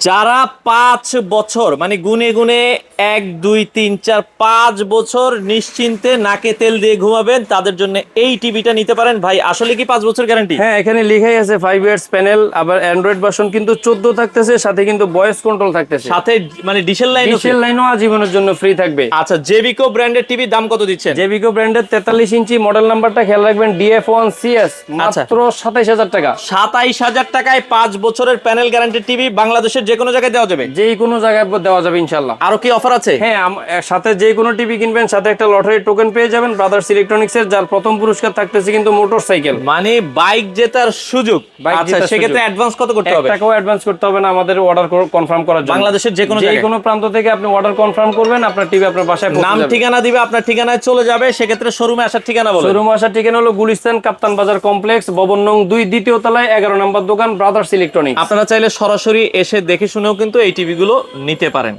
যারা পাঁচ বছর মানে গুনে গুনে এক দুই তিন চার পাঁচ বছর নিশ্চিন্তে নাকে তেল দিয়ে ঘুমাবেন তাদের জন্য এই টিভিটা নিতে পারেন। ভাই আসলে কি পাঁচ বছর গ্যারান্টি হ্যাঁ এখানে লেখাই আছে ফাইভ ইয়ার্স প্যানেল আবার অ্যান্ড্রয়েড ভার্সন কিন্তু চোদ্দ থাকতেছে সাথে কিন্তু ভয়েস কন্ট্রোল থাকতেছে। সাথে মানে ডিসেল লাইন ডিসেল লাইনও আজীবনের জন্য ফ্রি থাকবে। আচ্ছা জেবিকো ব্র্যান্ডের টিভি দাম কত দিচ্ছেন? জেবিকো ব্র্যান্ডের তেতাল্লিশ ইঞ্চি মডেল নাম্বারটা খেয়াল রাখবেন ডিএফ ওয়ান সিএস আচ্ছা। মাত্র সাতাইশ হাজার টাকা। সাতাইশ হাজার টাকায় পাঁচ বছরের প্যানেল গ্যারান্টি টিভি বাংলাদেশের যে কোনো জায়গায় দেওয়া যাবে? যে কোনো জায়গায় দেওয়া যাবে ইনশাল্লাহ আরও কি অফার আছে? হ্যাঁ সাথে যে কোনো টিভি কিনবেন সাথে একটা লটারি টোকেন পেয়ে যাবেন ব্রাদার্স ইলেকট্রনিক্স এর যার প্রথম পুরস্কার থাকতেছে কিন্তু মোটর সাইকেল মানে বাইক জেতার সুযোগ। আচ্ছা সেক্ষেত্রে। অ্যাডভান্স কত করতে হবে? টাকাও অ্যাডভান্স করতে হবে না আমাদের অর্ডার কনফার্ম করার জন্য। বাংলাদেশের যে কোনো যে কোনো প্রান্ত থেকে আপনি অর্ডার কনফার্ম করবেন আপনার টিভি আপনার বাসায় নাম ঠিকানা দিবে আপনার ঠিকানায় চলে যাবে সেক্ষেত্রে শোরুমে আসার ঠিকানা বলুন শোরুম আসার ঠিকানা হলো গুলিস্তান কাপ্তান বাজার কমপ্লেক্স ভবন নং দুই দ্বিতীয় তলায় এগারো নম্বর দোকান ব্রাদার্স ইলেকট্রনিক্স আপনারা চাইলে সরাসরি এসে দেখে শুনেও কিন্তু এই টিভিগুলো নিতে পারেন।